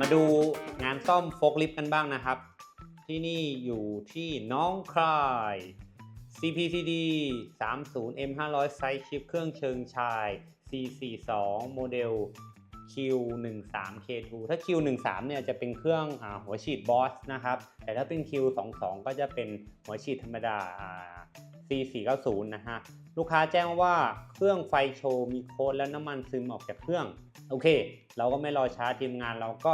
มาดูงานซ่อมโฟกลิฟต์กันบ้างนะครับ ที่นี่อยู่ที่น้องคาย CPCD 30 M 500ไซส์ชิปเครื่องเชิงชาย C42 โมเดล Q13 K2 ถ้า Q13 เนี่ยจะเป็นเครื่องอหัวฉีดบอสนะครับ แต่ถ้าเป็น Q22 ก็จะเป็นหัวฉีดธรรมดาอ่า C490 นะฮะ ลูกค้าแจ้งว่าเครื่องไฟโชว์มีโค้ดและน้ำมันซึมออกจากเครื่อง โอเค เราก็ไม่รอช้าทีมงานเราก็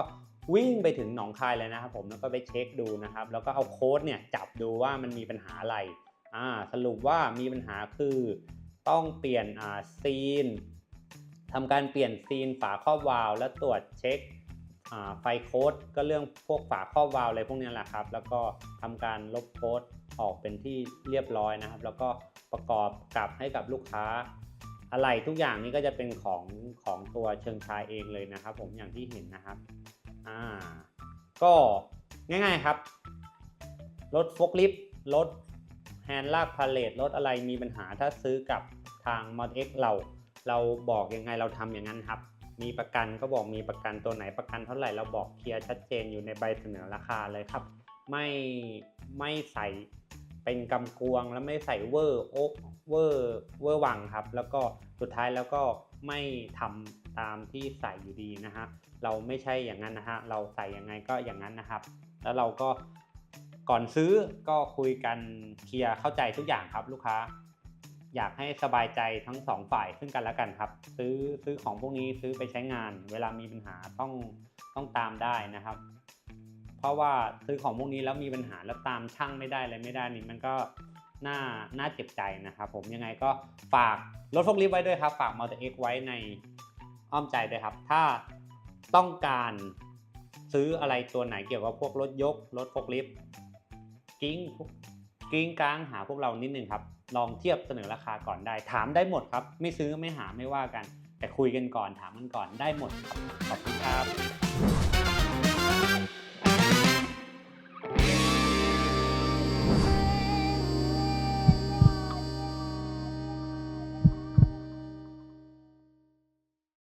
วิ่งไปถึงหนองคายเลยนะครับผมแล้วก็ไปเช็คดูนะครับ แล้วก็เอาโค้ดเนี่ยจับดูว่ามันมีปัญหาอะไรอ่าสรุปว่ามีปัญหาคือต้องเปลี่ยนอ่าซีนทำการเปลี่ยนซีนฝาครอบวาล์วและตรวจเช็คอ่าไฟโค้ดก็เรื่องพวกฝาครอบวาล์วอะไรพวกนี้แหละครับ แล้วก็ทำการลบโค้ดออกเป็นที่เรียบร้อยนะครับ แล้วก็ประกอบกลับให้กับลูกค้า อะไรทุกอย่างนี้ก็จะเป็นของของตัวเชิงชายเองเลยนะครับ ผมอย่างที่เห็นนะครับ อ่าก็ง่ายๆครับ รถโฟกลิฟต์รถแฮนด์ลากพาเลทรถอะไรมีปัญหาถ้าซื้อกับทาง m o d X เรา เราบอกยังไงเราทำอย่างนั้นครับ มีประกันก็บอกมีประกันตัวไหนประกันเท่าไหร่เราบอกเคลียร์ชัดเจนอยู่ในใบเสนอราคาเลยครับ ไม่ไม่ใส่ เป็นกำกวงแล้วไม่ใส่เวอร์โอเวอร์เวอร์วังครับ แล้วก็สุดท้ายแล้วก็ไม่ทำตามที่ใส่อยู่ดีนะฮะเราไม่ใช่อย่างนั้นนะฮะเราใส่ยังไงก็อย่างนั้นนะครับ แล้วเราก็ก่อนซื้อก็คุยกันเคลียร์เข้าใจทุกอย่างครับลูกค้า อยากให้สบายใจทั้งสองฝ่ายซึ่งกันและกันครับ ซื้อซื้อของพวกนี้ซื้อไปใช้งาน เวลามีปัญหาต้องต้องตามได้นะครับ ราะว่าซื้อของพวกนี้แล้วมีปัญหาแล้วตามช่างไม่ได้อะไรไม่ได้นี่มันก็น่าน่าเจ็บใจนะครับผมยังไงก็ฝากรถพวกลิฟต์ไว้ด้วยครับ ฝาก m o t o X ไว้ในอ้อมใจด้วยครับ ถ้าต้องการซื้ออะไรตัวไหนเกี่ยวกับพวกรถยกรถพวกลิฟต์กิ้งกิ้งกลางหาพวกเรานิดนึงครับ ลองเทียบเสนอราคาก่อนได้ ถามได้หมดครับ ไม่ซื้อไม่หาไม่ว่ากัน แต่คุยกันก่อนถามกันก่อนได้หมดครับขอบคุณครับ